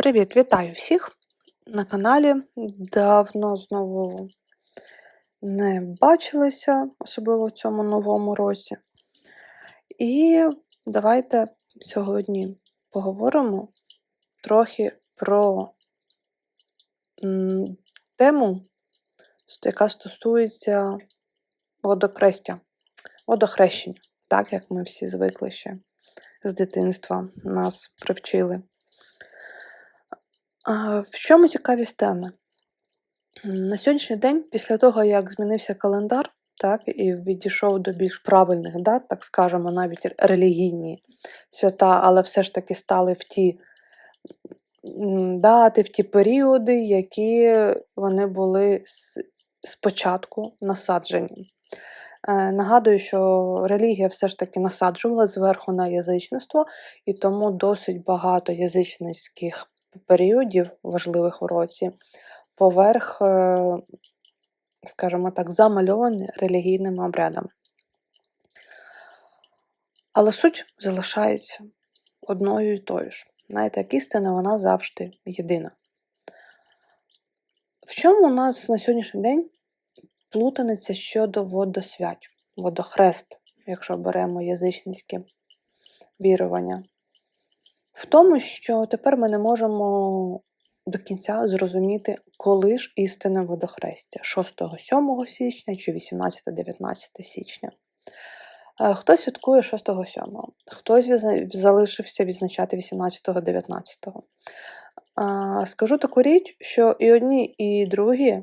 Привіт, вітаю всіх на каналі. Давно знову не бачилися, особливо в цьому новому році. І давайте сьогодні поговоримо трохи про тему, яка стосується водокрестя, водохрещення, так як ми всі звикли ще з дитинства нас привчили. В чому цікавість теми? На сьогоднішній день, після того, як змінився календар, так, і відійшов до більш правильних дат, так скажемо, навіть релігійні свята, але все ж таки стали в ті дати, в ті періоди, які вони були спочатку насаджені. Е, нагадую, що релігія все ж таки насаджувала зверху на язичництво, і тому досить багато язичницьких періодів важливих в році поверх, е, скажімо так, замальовані релігійними обрядами. Але суть залишається одною і тою ж. Знаєте, як істина, вона завжди єдина. В чому у нас на сьогоднішній день плутаниця щодо водосвять, водохрест, якщо беремо язичницьке вірування? В тому, що тепер ми не можемо до кінця зрозуміти, коли ж істинне водохрестя 6-7 січня чи 18-19 січня. Е, хтось святкує 6-7, хтось залишився відзначати 18-19. Скажу таку річ, що і одні, і другі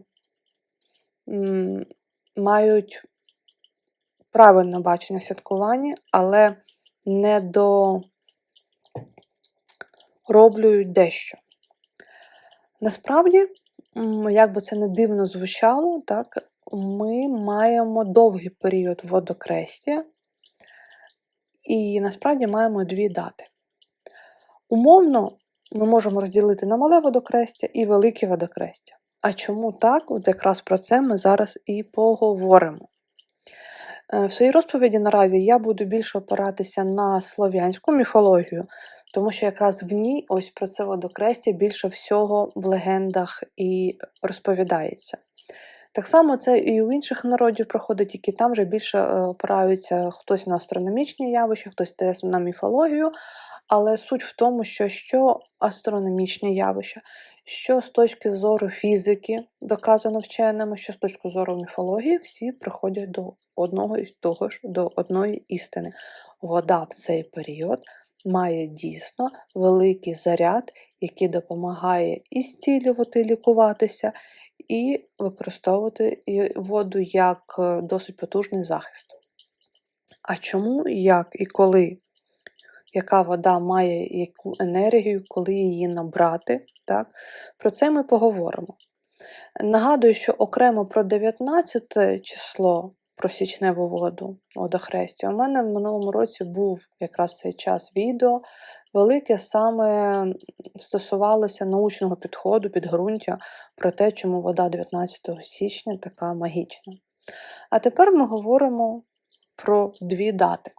мають правильне бачення святкування, але не до роблюють дещо. Насправді, як би це не дивно звучало, так, ми маємо довгий період водокрестя, і насправді маємо дві дати. Умовно, ми можемо розділити на мале водокрестя і велике водокрестя. А чому так? От якраз про це ми зараз і поговоримо. Е, в своїй розповіді наразі я буду більше опиратися на слов'янську міфологію, тому що якраз в ній ось про це водокрестя більше всього в легендах і розповідається. Так само це і у інших народів проходить, які там вже більше е, опираються хтось на астрономічні явища, хтось на міфологію. Але суть в тому, що що астрономічні явища, що з точки зору фізики доказано вченими, що з точки зору міфології, всі приходять до одного і того ж, до одної істини. Вода в цей період має дійсно великий заряд, який допомагає і зцілювати, лікуватися, і використовувати воду як е, досить потужний захист. А чому, як і коли, яка вода має яку енергію, коли її набрати, так? про це ми поговоримо. Нагадую, що окремо про 19 число про січневу воду водохрестя. У мене в минулому році був якраз в цей час відео. Велике саме стосувалося научного підходу, підґрунтя про те, чому вода 19 січня така магічна. А тепер ми говоримо про дві дати.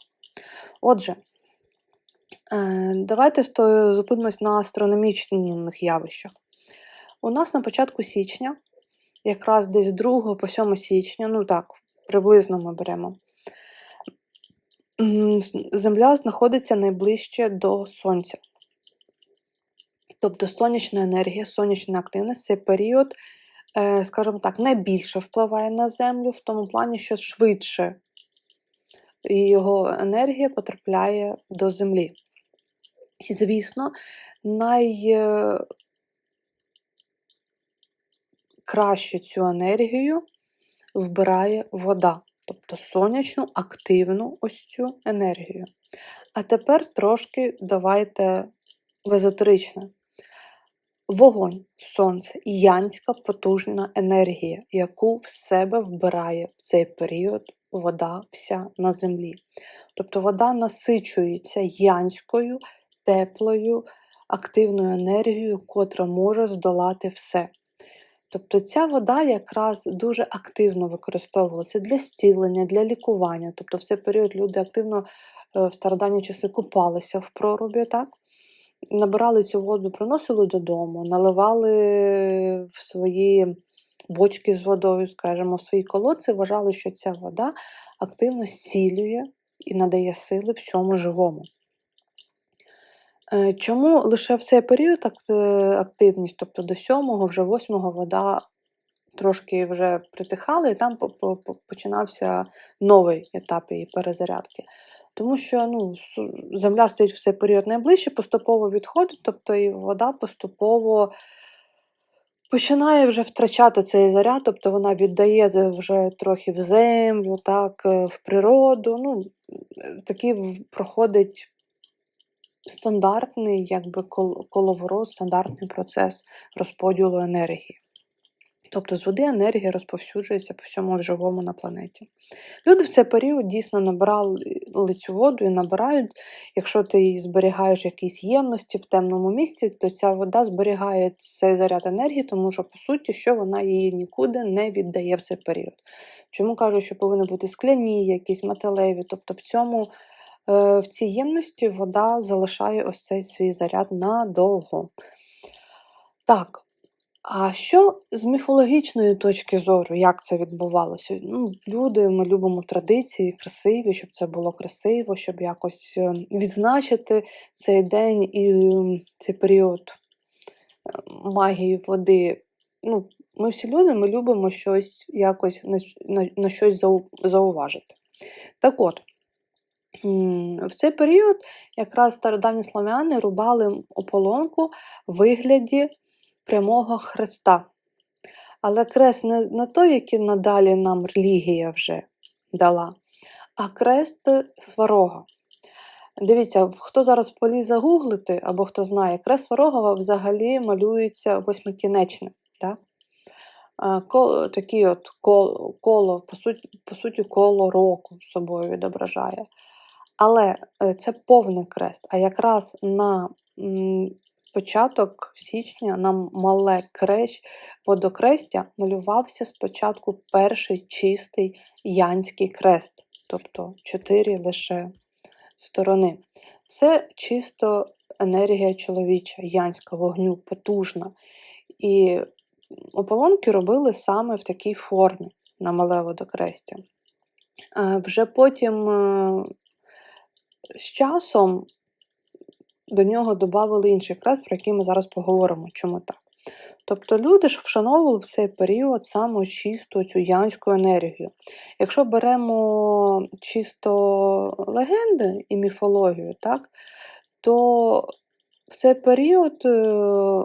Отже, е, давайте зупинимось на астрономічних явищах. У нас на початку січня, якраз десь 2 по 7 січня, ну так, приблизно ми беремо. Земля знаходиться найближче до Сонця. Тобто сонячна енергія, сонячна активність цей період, е, скажімо так, найбільше впливає на Землю, в тому плані, що швидше його енергія потрапляє до Землі. І, звісно, найкраще цю енергію вбирає вода, тобто сонячну активну ось цю енергію. А тепер трошки давайте в езотеричне. Вогонь, сонце янська потужна енергія, яку в себе вбирає в цей період вода вся на землі. Тобто вода насичується янською, теплою, активною енергією, котра може здолати все. Тобто ця вода якраз дуже активно використовувалася для зцілення, для лікування. Тобто, в цей період люди активно е, в стародавні часи купалися в прорубі, так? набирали цю воду, приносили додому, наливали в свої бочки з водою, скажімо, в свої колодці, вважали, що ця вода активно зцілює і надає сили всьому живому. Е, Чому лише в цей період е, активність, тобто до сьомого, вже восьмого вода трошки вже притихала, і там по- по- по- починався новий етап її перезарядки. Тому що ну, земля стоїть в цей період найближче, поступово відходить, тобто і вода поступово починає вже втрачати цей заряд, тобто вона віддає вже трохи в землю, так, е, в природу. Ну, такий проходить стандартний якби, кол- коловорот, стандартний процес розподілу енергії. Тобто з води енергія розповсюджується по всьому живому на планеті. Люди в цей період дійсно набрали цю воду і набирають. Якщо ти її зберігаєш в якійсь ємності в темному місці, то ця вода зберігає цей заряд енергії, тому що, по суті, що вона її нікуди не віддає в цей період. Чому кажуть, що повинні бути скляні, якісь металеві. Тобто в цьому в цій ємності вода залишає ось цей свій заряд надовго. Так, а що з міфологічної точки зору, як це відбувалося? Ну, люди, ми любимо традиції красиві, щоб це було красиво, щоб якось е, відзначити цей день і цей період е, магії води. Ну, ми всі люди, ми любимо щось якось на, щось зауважити. Так от, в цей період якраз стародавні славяни рубали ополонку в вигляді прямого хреста. Але крест не, не той, який надалі нам релігія вже дала, а крест сварога. Дивіться, хто зараз полізе гуглити, або хто знає, крест сварога взагалі малюється восьмикінечним. Так? А, Коло, такі от коло, коло по, суті, по суті, коло року собою відображає. Але е, це повний крест. А якраз на початок січня на мале крещ, водокрестя малювався спочатку перший чистий янський крест, тобто чотири лише сторони. Це чисто енергія чоловіча, янська, вогню, потужна. І ополонки робили саме в такій формі на мале водокрестя. Е, Вже потім е, з часом до нього додали інший крест, про який ми зараз поговоримо, чому так. Тобто люди ж вшановували в цей період саме чисто цю янську енергію. Якщо беремо чисто легенди і міфологію, так, то в цей період е,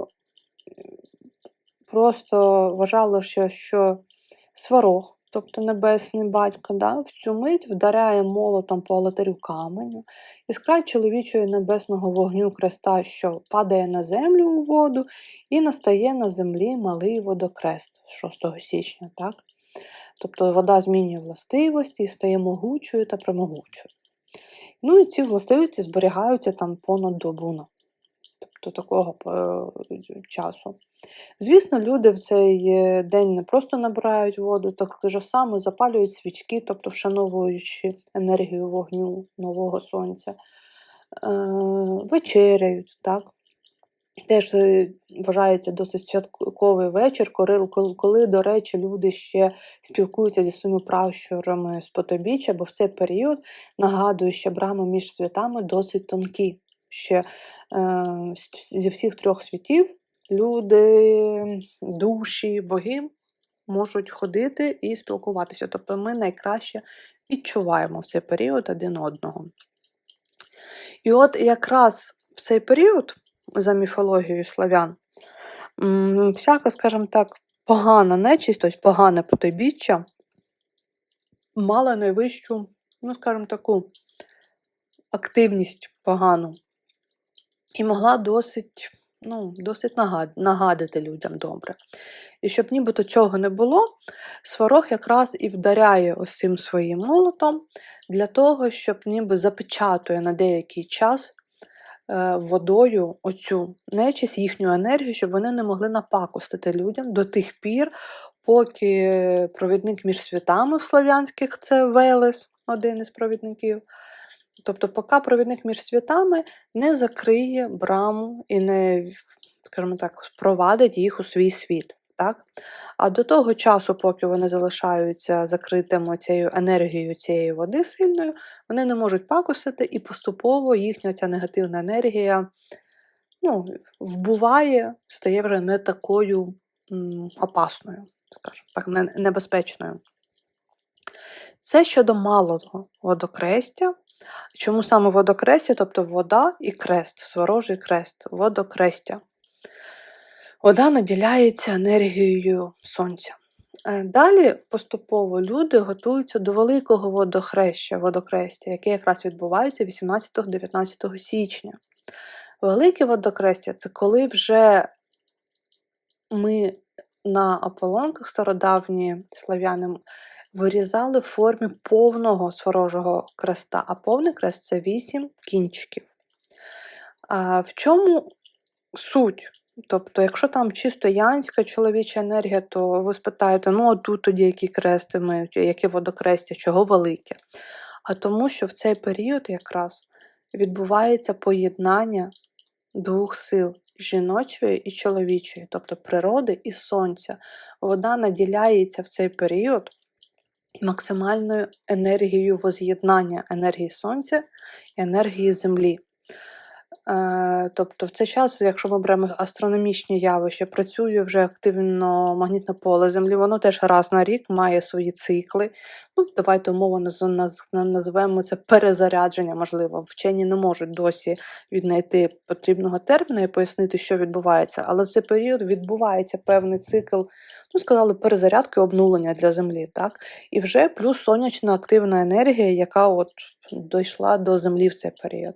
просто вважалося, що сварог, тобто небесний батько, да, в цю мить вдаряє молотом по алтарю каменю, іскра чоловічої небесного вогню креста, що падає на землю у воду, і настає на землі малий водокрест 6 січня. Так? Тобто вода змінює властивості і стає могучою та промогучою. Ну і ці властивості зберігаються там понад добу. Тобто такого е, часу. Звісно, люди в цей е, день не просто набирають воду, так же само запалюють свічки, тобто вшановуючи енергію вогню нового сонця, е, вечеряють. так. Теж вважається досить святковий вечір, коли, до речі, люди ще спілкуються зі своїми пращурами з потобіччя, бо в цей період нагадую, що брами між світами досить тонкі. Ще е, зі всіх трьох світів люди, душі, боги можуть ходити і спілкуватися. Тобто ми найкраще відчуваємо в цей період один одного. І от якраз в цей період, за міфологією славян, всяка, скажімо так, погана нечисть, тобто погане потойбіччя, мала найвищу, ну, скажімо, таку активність погану. І могла досить, ну, досить нагад- нагадати людям добре. І щоб нібито цього не було, сварог якраз і вдаряє ось цим своїм молотом для того, щоб ніби запечатує на деякий час е, водою оцю нечисть, їхню енергію, щоб вони не могли напакостити людям до тих пір, поки провідник між світами в слов'янських це Велес, один із провідників, Тобто, поки провідник між світами не закриє браму і не, скажімо так, впровадить їх у свій світ. Так? А до того часу, поки вони залишаються закритими цією енергією цієї води сильною, вони не можуть пакосити, і поступово їхня ця негативна енергія ну, вбуває, стає вже не такою м, опасною, скажімо так, небезпечною. Це щодо малого водокрестя. Чому саме водокрестя, тобто вода і крест, сворожий крест, водокрестя. Вода наділяється енергією сонця. Е, Далі поступово люди готуються до великого водохреща, водокрестя, яке якраз відбувається 18-19 січня. Велике водокрестя це коли вже ми на ополонках стародавні слав'яни вирізали в формі повного сворожого креста, а повний крест це вісім кінчиків. А в чому суть? Тобто, якщо там чисто янська чоловіча енергія, то ви спитаєте, ну а тут тоді які крести мають, яке водокрестя, чого велике? А тому, що в цей період якраз відбувається поєднання двох сил жіночої і чоловічої, тобто природи і сонця. Вода наділяється в цей період максимальною енергією воз'єднання енергії сонця і енергії землі. Е, Тобто в цей час, якщо ми беремо астрономічні явища, працює вже активно магнітне поле Землі, воно теж раз на рік має свої цикли. Ну, давайте умовно наз- наз- називаємо це перезарядження, можливо. Вчені не можуть досі віднайти потрібного терміну і пояснити, що відбувається, але в цей період відбувається певний цикл, ну, сказали, перезарядки, обнулення для Землі. так? І вже плюс сонячна активна енергія, яка от дійшла до Землі в цей період.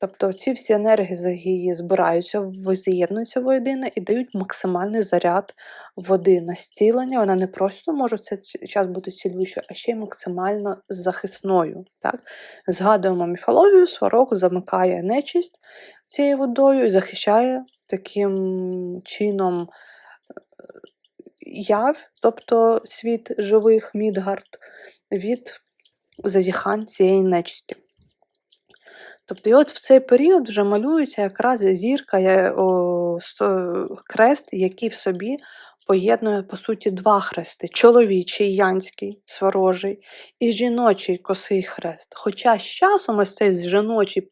Тобто ці всі енергії збираються, з'єднуються воєдине і дають максимальний заряд води на зцілення. Вона не просто може в цей час бути цілющою, а ще й максимально захисною. Так? Згадуємо міфологію, сварог замикає нечисть цією водою і захищає таким чином е, яв, тобто світ живих Мідгард, від зазіхань цієї нечисті. Тобто, і от в цей період вже малюється якраз зірка, я- о, хрест, який в собі поєднує, по суті, два хрести: чоловічий янський, сворожий, і жіночий косий хрест. Хоча з часом ось цей жіночий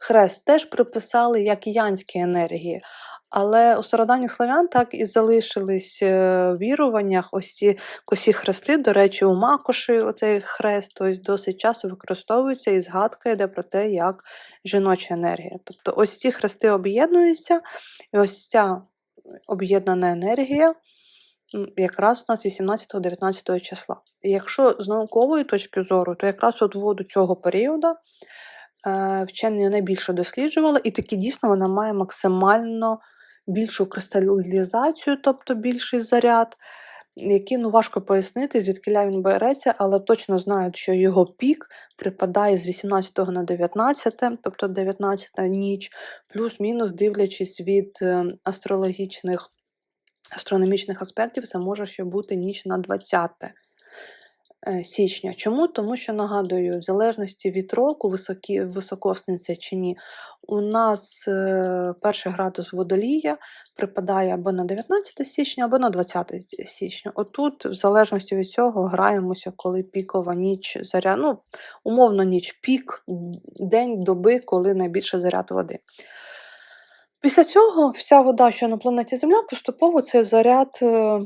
хрест теж приписали як янські енергії. Але у стародавніх славян так і залишились е, в віруваннях ось ці косі хрести. До речі, у Макоші оцей хрест тобто досить часто використовується і згадка йде про те, як жіноча енергія. Тобто ось ці хрести об'єднуються, і ось ця об'єднана енергія якраз у нас 18-19 числа. І якщо з наукової точки зору, то якраз от воду цього періоду е, вчені найбільше досліджували, і таки дійсно вона має максимально більшу кристалізацію, тобто більший заряд, який ну, важко пояснити, звідки він береться, але точно знають, що його пік припадає з 18 на 19, тобто 19 ніч, плюс-мінус дивлячись від е, астрологічних астрономічних аспектів, це може ще бути ніч на 20 е, січня. Чому? Тому що нагадую, в залежності від року, високі, високосниця чи ні, у нас е, перший градус водолія припадає або на 19 січня, або на 20 січня. Отут, в залежності від цього, граємося, коли пікова ніч заряд, ну, умовно ніч, пік, день доби, коли найбільше заряд води. Після цього вся вода, що на планеті Земля, поступово цей заряд е,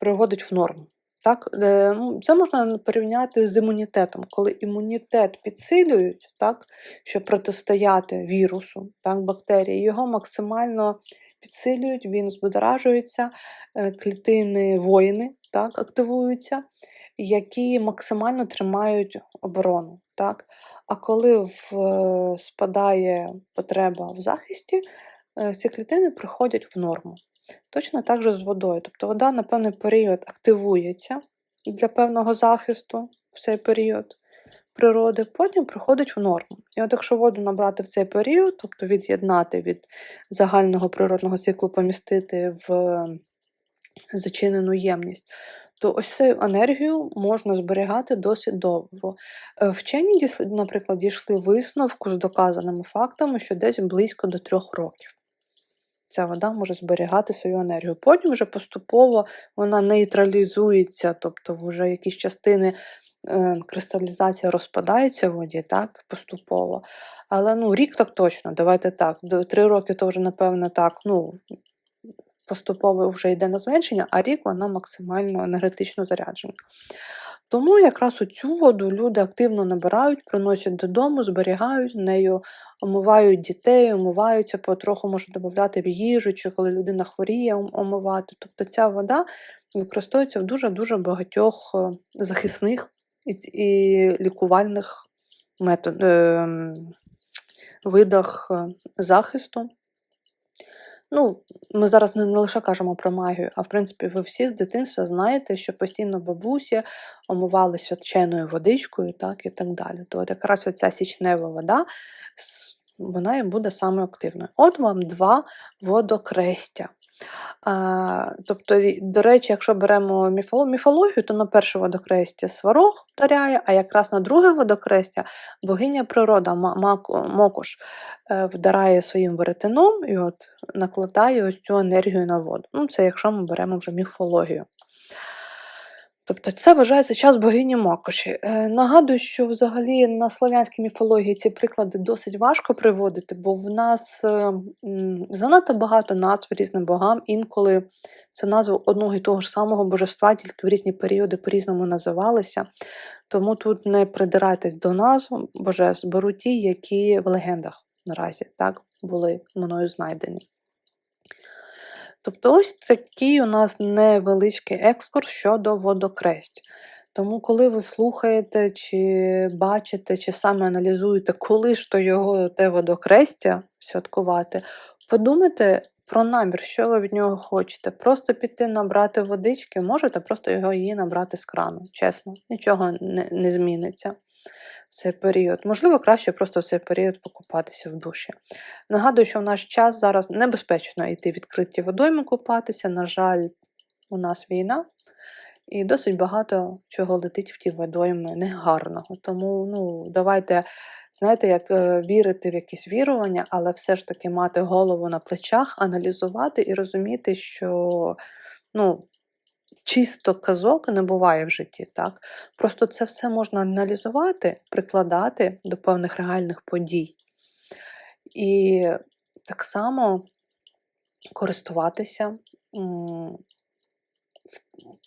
приводить в норму. Так? Е, ну, Це можна порівняти з імунітетом, коли імунітет підсилюють, так, щоб протистояти вірусу, так, бактерії, його максимально підсилюють, він збудоражується, е, клітини воїни так, активуються, які максимально тримають оборону. Так? А коли в, е, спадає потреба в захисті, ці клітини приходять в норму. Точно так же з водою. Тобто вода на певний період активується для певного захисту в цей період природи, потім приходить в норму. І от якщо воду набрати в цей період, тобто від'єднати від загального природного циклу, помістити в зачинену ємність, то ось цю енергію можна зберігати досить довго. Е, Вчені, наприклад, дійшли висновку з доказаними фактами, що десь близько до трьох років ця вода може зберігати свою енергію. Потім вже поступово вона нейтралізується, тобто вже якісь частини е, кристалізація розпадається в воді, так, поступово. Але ну, рік так точно, давайте так. Три роки то вже, напевно, так, ну, поступово вже йде на зменшення, а рік вона максимально енергетично заряджена. Тому якраз цю воду люди активно набирають, приносять додому, зберігають нею, омивають дітей, омиваються, потроху можуть додати в їжу, чи коли людина хворіє, омивати. Тобто ця вода використовується в дуже-дуже багатьох е, захисних і, і лікувальних метод, е, видах захисту. Ну, ми зараз не, лише кажемо про магію, а в принципі, ви всі з дитинства знаєте, що постійно бабусі омивали свяченою водичкою, так і так далі. То от якраз оця січнева вода, вона і буде саме активною. От вам два водокрестя. Тобто, до речі, якщо беремо міфоло- міфологію, то на перше водокрестя сварог вдаряє, а якраз на друге водокрестя богиня природа Мокош е, вдарає своїм веретеном і от накладає ось цю енергію на воду. Ну, це якщо ми беремо вже міфологію. Тобто це вважається час богині Мокоші. Е, нагадую, що взагалі на слов'янській міфології ці приклади досить важко приводити, бо в нас е, занадто багато назв різним богам, інколи це назва одного і того ж самого божества, тільки в різні періоди по-різному називалися. Тому тут не придирайтесь до назв божеств, беру ті, які в легендах наразі так були мною знайдені. Тобто ось такий у нас невеличкий екскурс щодо водокресть. Тому, коли ви слухаєте, чи бачите, чи саме аналізуєте, коли ж то його те водокрестя святкувати, подумайте про намір, що ви від нього хочете. Просто піти набрати водички, можете просто його її набрати з крану. Чесно, нічого не, не зміниться цей період. Можливо, краще просто в цей період покупатися в душі. Нагадую, що в наш час зараз небезпечно йти відкриті водойми купатися. На жаль, у нас війна, і досить багато чого летить в ті водойми негарного. Тому ну, давайте, знаєте, як е, вірити в якісь вірування, але все ж таки мати голову на плечах, аналізувати і розуміти, що ну, чисто казок не буває в житті. Так? Просто це все можна аналізувати, прикладати до певних реальних подій. І так само користуватися в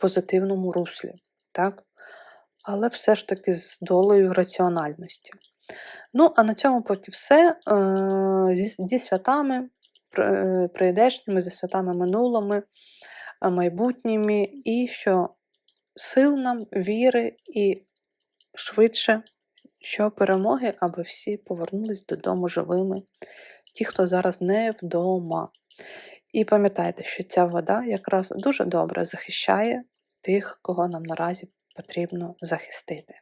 позитивному руслі, так? але все ж таки з долею раціональності. Ну, а на цьому поки все. Е, Зі, святами прийдешніми, зі святами минулими, е, майбутніми, і що сил нам, віри і швидше, що перемоги, аби всі повернулись додому живими, ті, хто зараз не вдома. І пам'ятайте, що ця вода якраз дуже добре захищає тих, кого нам наразі потрібно захистити.